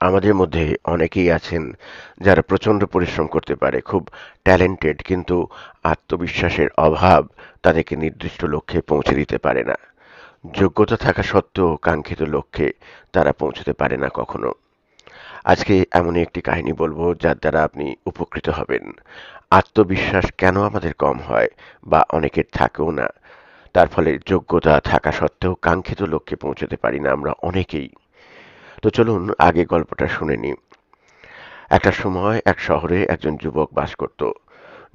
আমাদের মধ্যে অনেকেই আছেন যারা প্রচণ্ড পরিশ্রম করতে পারে, খুব ট্যালেন্টেড কিন্তু আত্মবিশ্বাসের অভাব তাদেরকে নির্দিষ্ট লক্ষ্যে পৌঁছে দিতে পারে না। যোগ্যতা থাকা সত্ত্বেও কাঙ্ক্ষিত লক্ষ্যে তারা পৌঁছতে পারে না কখনো। আজকে এমনই একটি কাহিনী বলব যার দ্বারা আপনি উপকৃত হবেন। আত্মবিশ্বাস কেন আমাদের কম হয় বা অনেকের থাকেও না? তার ফলে যোগ্যতা থাকা সত্ত্বেও কাঙ্ক্ষিত লক্ষ্যে পৌঁছতে পারি না আমরা অনেকেই। তো চলুন আগে গল্পটা শুনে নিই। একটা সময় এক শহরে একজন যুবক বাস করত।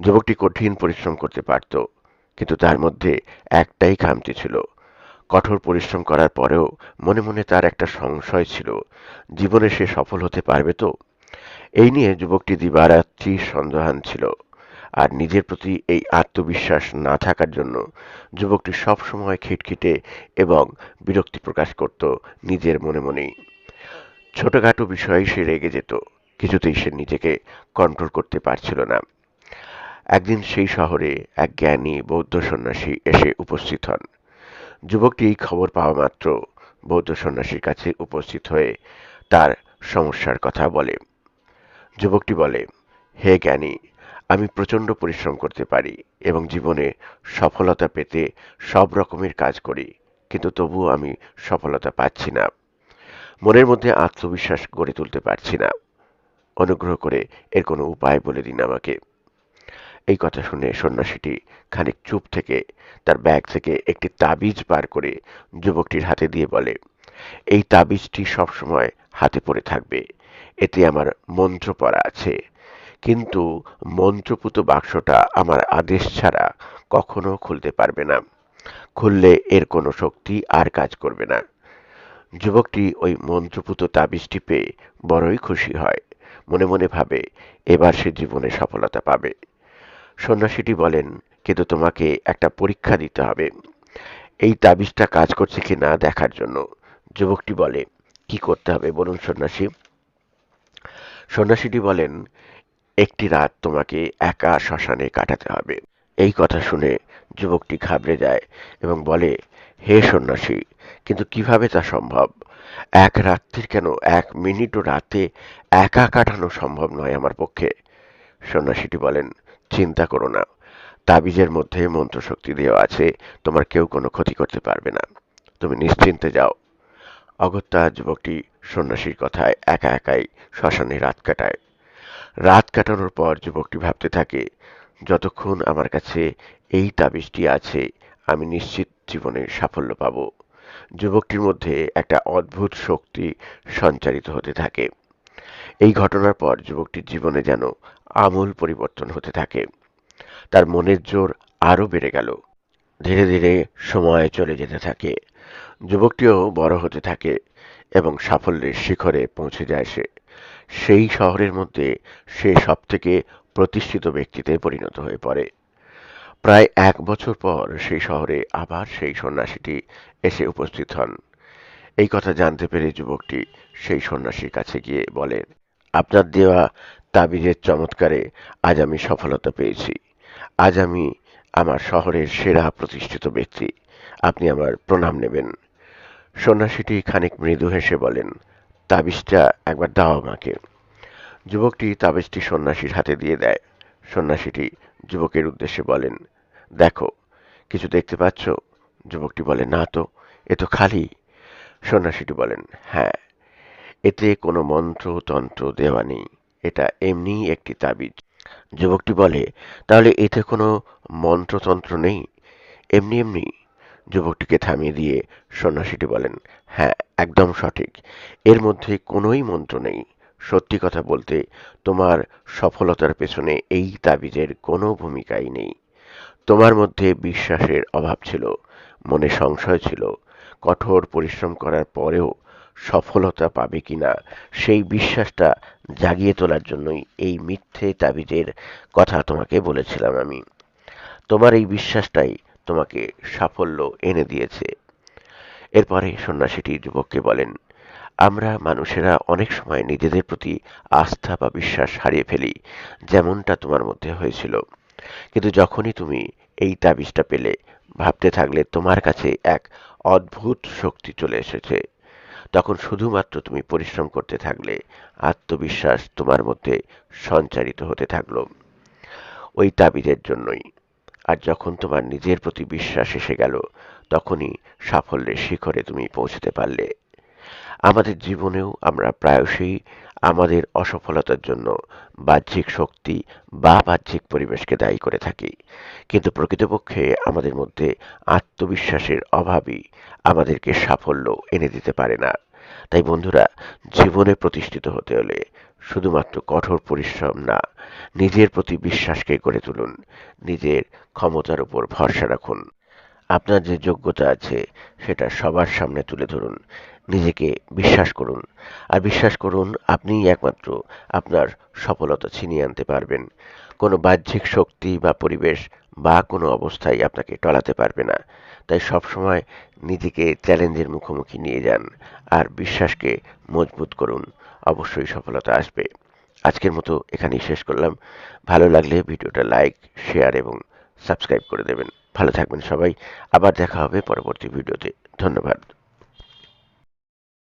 যুবকটি কঠিন পরিশ্রম করতে পারত, কিন্তু তার মধ্যে একটাই খামতি ছিল। কঠোর পরিশ্রম করার পরেও মনে মনে তার একটা সংশয় ছিল, জীবনে সে সফল হতে পারবে তো? এই নিয়ে যুবকটি দিবারাত্রি সন্দেহান ছিল, আর নিজের প্রতি এই আত্মবিশ্বাস না থাকার জন্য যুবকটি সব সময় খিটখিটে এবং বিরক্তি প্রকাশ করত নিজের মনে মনেই। ছোটখাটো বিষয়ে সে রেগে যেত। কিছুতেই সে নিজেকে কন্ট্রোল করতে পারছিল না। একদিন সেই শহরে এক জ্ঞানী বৌদ্ধ সন্ন্যাসী এসে উপস্থিত হন। যুবকটি এই খবর পাওয়া মাত্র বৌদ্ধ সন্ন্যাসীর কাছে উপস্থিত হয়ে তার সমস্যার কথা বলে। যুবকটি বলে, হে জ্ঞানী, আমি প্রচণ্ড পরিশ্রম করতে পারি এবং জীবনে সফলতা পেতে সব রকমের কাজ করি, কিন্তু তবুও আমি সফলতা পাচ্ছি না। মনের মধ্যে আত্মবিশ্বাস গড়ে তুলতে পারছি না। অনুগ্রহ করে এর কোনো উপায় বলে দিন আমাকে। এই কথা শুনে সন্ন্যাসীটি খানিক চুপ থেকে তার ব্যাগ থেকে একটি তাবিজ বার করে যুবকটির হাতে দিয়ে বলে, এই তাবিজটি সবসময় হাতে পড়ে থাকবে। এতে আমার মন্ত্র পড়া আছে। কিন্তু মন্ত্রপুত বাক্সটা আমার আদেশ ছাড়া কখনো খুলতে পারবে না। খুললে এর কোনো শক্তি আর কাজ করবে না। যুবকটি ওই মন্ত্রপুত তাবিজটি পেয়ে বড়ই খুশি হয়। মনে মনে ভাবে, এবার সে জীবনে সফলতা পাবে। সন্ন্যাসীটি বলেন, কিন্তু তোমাকে একটা পরীক্ষা দিতে হবে। এই তাবিজটা কাজ করছে কি না দেখার জন্য? যুবকটি বলে, কি করতে হবে বলুন সন্ন্যাসী? সন্ন্যাসীটি বলেন, একটি রাত তোমাকে একা শ্মশানে কাটাতে হবে। এই কথা শুনে যুবকটি ঘাবড়ে যায় এবং বলে হে সন্ন্যাসী, কিন্তু কীভাবে তা সম্ভব? এক রাত্রির কেন, এক মিনিটও রাতে একা কাটানো সম্ভব নয় আমার পক্ষে। সন্ন্যাসীটি বলেন, চিন্তা করো না, তাবিজের মধ্যে মন্ত্রশক্তি দেওয়া আছে, তোমার কেউ কোনো ক্ষতি করতে পারবে না। তুমি নিশ্চিন্তে যাও। অগত্যা যুবকটি সন্ন্যাসীর কথায় একা একাই শ্মশানে রাত কাটায়। রাত কাটানোর পর যুবকটি ভাবতে থাকে, যতক্ষণ আমার কাছে এই তাবিজটি আছে, আমি নিশ্চিত জীবনে সাফল্য পাব। যুবকটির মধ্যে একটা অদ্ভুত শক্তি সঞ্চারিত হতে থাকে। এই ঘটনার পর যুবকটির জীবনে যেন আমূল পরিবর্তন হতে থাকে। তার মনের জোর আরও বেড়ে গেল। ধীরে ধীরে সময় চলে যেতে থাকে। যুবকটিও বড় হতে থাকে এবং সাফল্যের শিখরে পৌঁছে যায় সে। সেই শহরের মধ্যে সে সব থেকে প্রতিষ্ঠিত ব্যক্তিতে পরিণত হয়ে পড়ে। প্রায় এক বছর পর সেই শহরে আবার সেই সন্ন্যাসীটি এসে উপস্থিত হন। এই কথা জানতে পেরে যুবকটি সেই সন্ন্যাসীর কাছে গিয়ে বলেন আপনার দেওয়া তাবিজের চমৎকারে আজ আমি সফলতা পেয়েছি। আজ আমি আমার শহরের সেরা প্রতিষ্ঠিত ব্যক্তি। আপনি আমার প্রণাম নেবেন। সন্ন্যাসীটি খানিক মৃদু হেসে বলেন, তাবিজটা একবার দাও আমাকে। যুবকটি তাবিজটি সন্ন্যাসীর হাতে দিয়ে দেয়। সন্ন্যাসীটি যুবকের উদ্দেশ্যে বলেন দেখো, কিছু দেখতে পাচ্ছ? যুবকটি বলে, না তো, এ তো খালি। সন্ন্যাসীটি বলেন হ্যাঁ এতে কোনো মন্ত্র তন্ত্র দেওয়া নেই, এটা এমনিই একটি তাবিজ। যুবকটি বলে, তাহলে এতে কোনো মন্ত্রতন্ত্র নেই? এমনি এমনি। যুবকটিকে থামিয়ে দিয়ে সন্ন্যাসীটি বলেন হ্যাঁ একদম সঠিক, এর মধ্যে কোনোই মন্ত্র নেই। সত্যি কথা বলতে, তোমার সফলতার পেছনে এই তাবিজের কোনো ভূমিকাই নেই। তোমার মধ্যে বিশ্বাসের অভাব ছিল, মনে সংশয় ছিল, কঠোর পরিশ্রম করার পরেও সফলতা পাবে কিনা সেই বিশ্বাসটা জাগিয়ে তোলার জন্যই এই মিথ্যে তাবিজের কথা তোমাকে বলেছিলাম আমি। তোমার এই বিশ্বাসটাই তোমাকে সাফল্য এনে দিয়েছে। এরপরে সন্ন্যাসীটি যুবককে বলেন, আমরা মানুষেরা অনেক সময় নিজেদের প্রতি আস্থা বা বিশ্বাস হারিয়ে ফেলি, যেমনটা তোমার মধ্যে হয়েছিল। কিন্তু যখনই তুমি এই তাবিজটা পেলে, ভাবতে থাকলে তোমার কাছে এক অদ্ভুত শক্তি চলে এসেছে। তখন শুধুমাত্র তুমি পরিশ্রম করতে থাকলে, আত্মবিশ্বাস তোমার মধ্যে সঞ্চারিত হতে থাকল ওই তাবিজের জন্যই। আর যখন তোমার নিজের প্রতি বিশ্বাস এসে গেল, তখনই সাফল্যের শিখরে তুমি পৌঁছতে পারলে। আমাদের জীবনেও আমরা প্রায়শই আমাদের অসফলতার জন্য বাহ্যিক শক্তি বা বাহ্যিক পরিবেশকে দায়ী করে থাকি। কিন্তু প্রকৃতপক্ষে আমাদের মধ্যে আত্মবিশ্বাসের অভাবই আমাদেরকে সাফল্য এনে দিতে পারে না। তাই বন্ধুরা, জীবনে প্রতিষ্ঠিত হতে হলে শুধুমাত্র কঠোর পরিশ্রম না, নিজের প্রতি বিশ্বাসকে গড়ে তুলুন, নিজের ক্ষমতার উপর ভরসা রাখুন। আপনার যে যোগ্যতা আছে, সেটা সবার সামনে তুলে ধরুন। নিজেকে বিশ্বাস করুন। আর বিশ্বাস করুন, আপনিই একমাত্র আপনার সফলতা ছিনিয়ে আনতে পারবেন। কোনো বাহ্যিক শক্তি বা পরিবেশ বা কোনো অবস্থায় আপনাকে টলাতে পারবে না। তাই সবসময় নিজেকে চ্যালেঞ্জের মুখোমুখি নিয়ে যান আর বিশ্বাসকে মজবুত করুন। অবশ্যই সফলতা আসবে। আজকের মতো এখানেই শেষ করলাম। ভালো লাগলে ভিডিওটা লাইক, শেয়ার এবং সাবস্ক্রাইব করে দেবেন। ভালো থাকবেন সবাই। আবার দেখা হবে পরবর্তী ভিডিওতে। ধন্যবাদ।